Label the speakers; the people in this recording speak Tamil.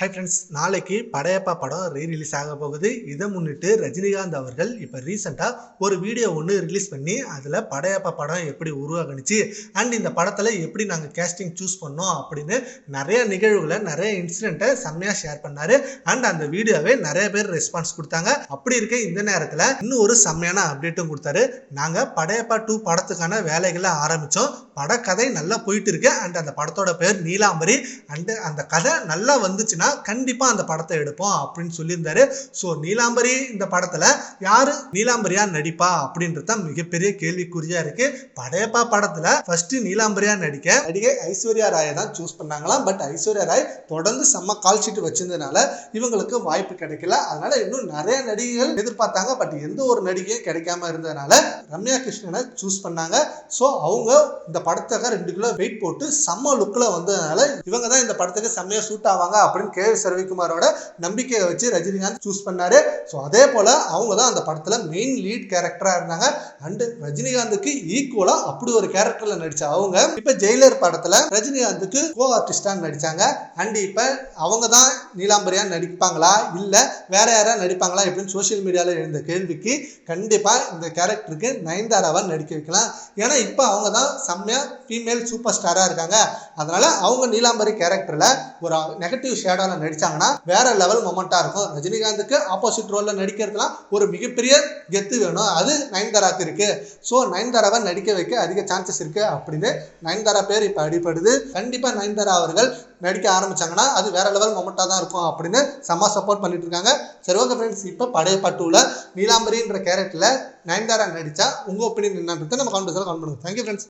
Speaker 1: ஹை ஃப்ரெண்ட்ஸ் நாளைக்கு படையப்பா படம் ரீ ரிலீஸ் ஆக போகுது. இதை முன்னிட்டு ரஜினிகாந்த் அவர்கள் இப்போ ரீசெண்டாக ஒரு வீடியோ ஒன்று ரிலீஸ் பண்ணி அதில் படையப்பா படம் எப்படி உருவாகுனுச்சு அண்ட் இந்த படத்தில் எப்படி நாங்கள் கேஸ்டிங் சூஸ் பண்ணோம் அப்படின்னு நிறைய நிகழ்வுகளை நிறைய இன்சிடெண்ட்டை செம்மையாக ஷேர் பண்ணார். அண்ட் அந்த வீடியோவே நிறைய பேர் ரெஸ்பான்ஸ் கொடுத்தாங்க. அப்படி இருக்க இந்த நேரத்தில் இன்னும் ஒரு செம்மையான அப்டேட்டும் கொடுத்தாரு. நாங்கள் படையப்பா டூ படத்துக்கான வேலைகளை ஆரம்பித்தோம் படக்கதை நல்லா போயிட்டு இருக்கு. அண்ட் அந்த படத்தோட பேர் நீலாம்பரி. அண்ட் அந்த கதை நல்லா வந்துச்சுன்னா கண்டிப்பாக அந்த படத்தை எடுப்போம் அப்படின்னு சொல்லியிருந்தாரு. ஸோ நீலாம்பரி இந்த படத்தில் யாரு? நீலாம்பரியா நடிப்பா அப்படின்றது தான் மிகப்பெரிய கேள்விக்குறியா இருக்கு. படையப்பா படத்தில் ஃபர்ஸ்ட் நீலாம்பரியா நடிக்க. நடிகை ஐஸ்வர்யா ராயை தான் சூஸ் பண்ணாங்களாம். பட் ஐஸ்வர்யா ராய் தொடர்ந்து செம்ம கால் ஷீட் வச்சிருந்ததுனால இவங்களுக்கு வாய்ப்பு கிடைக்கல. அதனால இன்னும் நிறைய நடிகைகள் எதிர்பார்த்தாங்க. பட் எந்த ஒரு நடிகையும் கிடைக்காம இருந்ததுனால ரம்யா கிருஷ்ணனை சூஸ் பண்ணாங்க. ஸோ அவங்க இந்த படத்துக்காக ரெண்டு கிலோ வெயிட் போட்டு செம்ம லுக்கில் வந்ததுனால இவங்க தான் இந்த படத்துக்கு செம்மையாக சூட் ஆவாங்க அப்படின்னு கே எஸ் ரவிக்குமாரோட நம்பிக்கையை வச்சு ரஜினிகாந்த் சூஸ் பண்ணாரு. ஸோ அதே போல் அவங்க தான் அந்த படத்தில் மெயின் லீட் கேரக்டராக இருந்தாங்க. அண்டு ரஜினிகாந்துக்கு ஈக்குவலாக அப்படி ஒரு கேரக்டரில் நடிச்ச அவங்க. இப்போ ஜெயிலர் படத்தில் ரஜினிகாந்துக்கு கோ ஆர்டிஸ்டாக நடித்தாங்க அண்ட் இப்போ அவங்க தான் நீலாம்பரியாக நடிப்பாங்களா? இல்லை வேற யாராவது நடிப்பாங்களா? எப்படின்னு சோஷியல் மீடியாவில் எழுந்த கேள்விக்கு கண்டிப்பாக இந்த கேரக்டருக்கு நயன்தாராவை நடிக்க வைக்கலாம். ஏன்னா இப்போ அவங்க தான் செம்மையாக ஃபீமேல் சூப்பர் ஸ்டாராக இருக்காங்க. அதனால் அவங்க நீலாம்பரி கேரக்டரில் ஒரு நெகட்டிவ் ஷேடாவில் நடிச்சாங்கன்னா வேற லெவல் மொமெண்ட்டாக இருக்கும். ரஜினிகாந்துக்கு ஆப்போசிட் ரோலில் நடிக்கிறதுலாம் ஒரு மிகப்பெரிய கெத்து வேணும். அது நயன்தாராக்கு இருக்கு. ஸோ நயன்தாராவை நடிக்க வைக்க அதிக சான்சஸ் இருக்கு அப்படின்னு நயன்தாரா பேர் இப்போ அடிபடுது. கண்டிப்பாக நயன்தாரா அவர்கள் நடிக்க ஆரம்பிச்சாங்கன்னா அது வேற லெவல் மொமெண்ட்டாக தான் இருக்கும் அப்படின்னு செம்ம சப்போர்ட் பண்ணிட்டு இருக்காங்க. சரி ஓகே ஃப்ரெண்ட்ஸ் இப்போ படையப்பட்டுல நீலாம்பரின்ற கேரக்டரில் நயன்தாரா நடிச்சா உங்கள் ஒப்பீனியன் என்னன்றதை நம்ம கான்வெர்ஸில் கால் பண்ணுங்க. Thank you friends